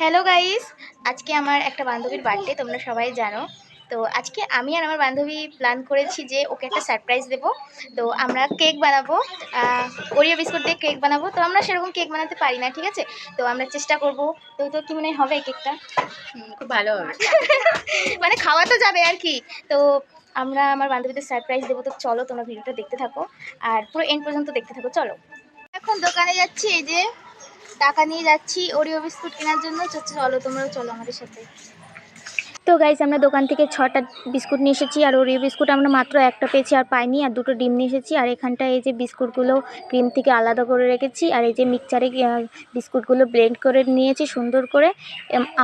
Hello guys আজকে আমার একটা বান্ধবীর বার্থডে তোমরা সবাই জানো। তো আজকে আমি আর আমার বান্ধবী প্ল্যান করেছি যে ওকে একটা সারপ্রাইজ দেবো। তো আমরা কেক বানাবো ওরিও বিস্কুট দিয়ে কেক বানাবো। তো আমরা সেরকম কেক বানাতে পারি না ঠিক আছে? তো আমরা চেষ্টা করব। তো তো কি মনে হবে কেকটা খুব ভালো হবে। মানে খাওয়া তো যাবে আর কি। তো আমরা আমার বান্ধবীদের সারপ্রাইজ দেবো। তো চলো তোমরা ভিডিওটা দেখতে থাকো। আর পুরো এন্ড পর্যন্ত দেখতে থাকো। চলো। এখন দোকানে যাচ্ছি এই যে টাকা নিয়ে যাচ্ছি ওরিও বিস্কুট কেনার জন্য। চলো, তোমরাও চলো আমাদের সাথে। তো গাইস আমরা দোকান থেকে ছটা বিস্কুট নিয়ে এসেছি, আর ওরিও বিস্কুট আমরা মাত্র একটা পেয়েছি আর পাইনি, আর দুটো ডিম নিয়ে এসেছি। আর এখানটায় এই যে বিস্কুটগুলো ক্রিম থেকে আলাদা করে রেখেছি, আর এই যে মিক্সচারে বিস্কুটগুলো ব্লেন্ড করে নিয়েছি সুন্দর করে।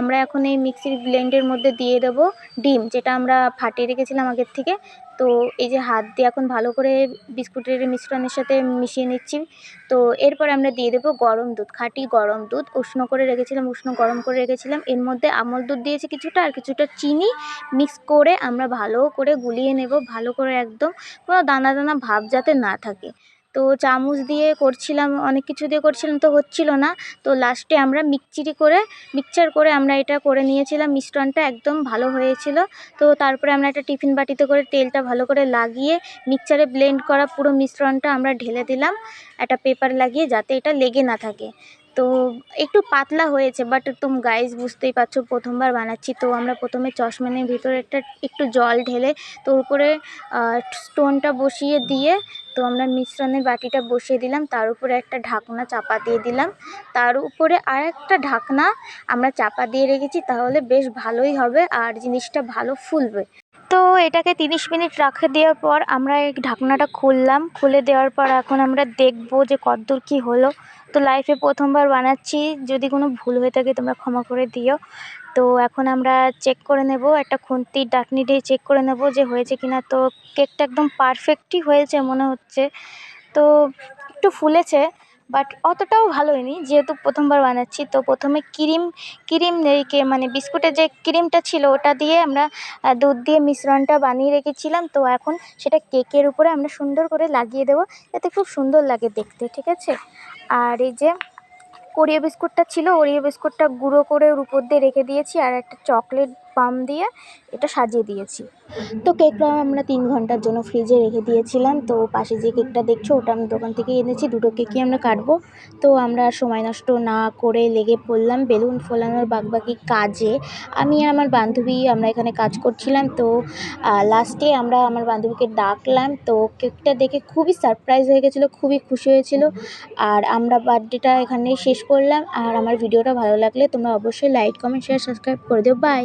আমরা এখন এই মিক্সির ব্লেন্ডের মধ্যে দিয়ে দেবো ডিম, যেটা আমরা ফাটিয়ে রেখেছিলাম আগের থেকে। তো এই যে হাত দিয়ে এখন ভালো করে বিস্কুটের মিশ্রণের সাথে মিশিয়ে নিচ্ছি। তো এরপর আমরা দিয়ে দেবো গরম দুধ, খাঁটি গরম দুধ। উষ্ণ করে রেখেছিলাম, উষ্ণ গরম করে রেখেছিলাম। এর মধ্যে আমল দুধ দিয়েছি কিছুটা আর কিছুটা চিনি মিক্স করে আমরা ভালো করে গুলিয়ে নেব। ভালো করে একদম কোনো দানা দানা ভাব যাতে না থাকে। তো চামচ দিয়ে করছিলাম, অনেক কিছু দিয়ে করছিলাম তো হচ্ছিল না। তো লাস্টে আমরা মিক্সিরি করে মিক্সচার করে আমরা এটা করে নিয়েছিলাম। মিশ্রণটা একদম ভালো হয়েছিল। তো তারপরে আমরা একটা টিফিন বাটিতে করে তেলটা ভালো করে লাগিয়ে মিক্সচারে ব্লেন্ড করা পুরো মিশ্রণটা আমরা ঢেলে দিলাম। একটা পেপার লাগিয়ে যাতে এটা লেগে না থাকে। তো একটু পাতলা হয়েছে বাট তুম গাইস বুঝতেই পারছ, প্রথমবার বানাচ্ছি। তো আমরা প্রথমে চশমানের ভিতরে একটা একটু জল ঢেলে, তো উপরে স্টোনটা বসিয়ে দিয়ে তো আমরা মিশ্রণের বাটিটা বসিয়ে দিলাম, তার উপরে একটা ঢাকনা চাপা দিয়ে দিলাম। তার উপরে আর একটা ঢাকনা আমরা চাপা দিয়ে রেখেছি, তাহলে বেশ ভালোই হবে আর জিনিসটা ভালো ফুলবে। তো এটাকে তিরিশ মিনিট রাখে দেওয়ার পর আমরা এই ঢাকনাটা খুললাম। খুলে দেওয়ার পর এখন আমরা দেখব যে কতদূর কী হলো। তো লাইফে প্রথমবার বানাচ্ছি, যদি কোনো ভুল হয়ে থাকে তোমরা ক্ষমা করে দিও। তো এখন আমরা চেক করে নেব, একটা খুন্তির ডাকনি দিয়ে চেক করে নেব যে হয়েছে কিনা। তো কেকটা একদম পারফেক্টই হয়েছে মনে হচ্ছে। তো একটু ফুলেছে বাট অতটাও ভালো হয়নি। যেহেতু প্রথমবার বানাচ্ছি, তো প্রথমে ক্রিম ক্রিম কে মানে বিস্কুটের যে ক্রিমটা ছিল, ওটা দিয়ে আমরা দুধ দিয়ে মিশ্রণটা বানিয়ে রেখেছিলাম। তো এখন সেটা কেকের উপরে আমরা সুন্দর করে লাগিয়ে দেবো এতে খুব সুন্দর লাগে দেখতে, ঠিক আছে? আর এই যে ওরিও বিস্কুটটা ছিল, ওরিও বিস্কুটটা গুঁড়ো করে ওর উপর দিয়ে রেখে দিয়েছি, আর একটা চকলেট পাম দিয়ে এটা সাজিয়ে দিয়েছি। তো কেকটা আমরা তিন ঘণ্টার জন্য ফ্রিজে রেখে দিয়েছিলাম। তো পাশে যে কেকটা দেখছ, ওটা আমি দোকান থেকে এনেছি। দুটো কেকই আমরা কাটবো। তো আমরা সময় নষ্ট না করে লেগে পড়লাম। বেলুন ফোলানোর বাদবাকি কাজে আমি আর আমার বান্ধবী আমরা এখানে কাজ করছিলাম। তো লাস্টে আমরা আমার বান্ধবীকে ডাকলাম। তো কেকটা দেখে খুবই সারপ্রাইজ হয়ে গেছিল, খুবই খুশি হয়েছিল। আর আমরা বার্থডেটা এখানেই শেষ করলাম। আর আমার ভিডিওটা ভালো লাগলে তোমরা অবশ্যই লাইক কমেন্ট শেয়ার সাবস্ক্রাইব করে দিও। বাই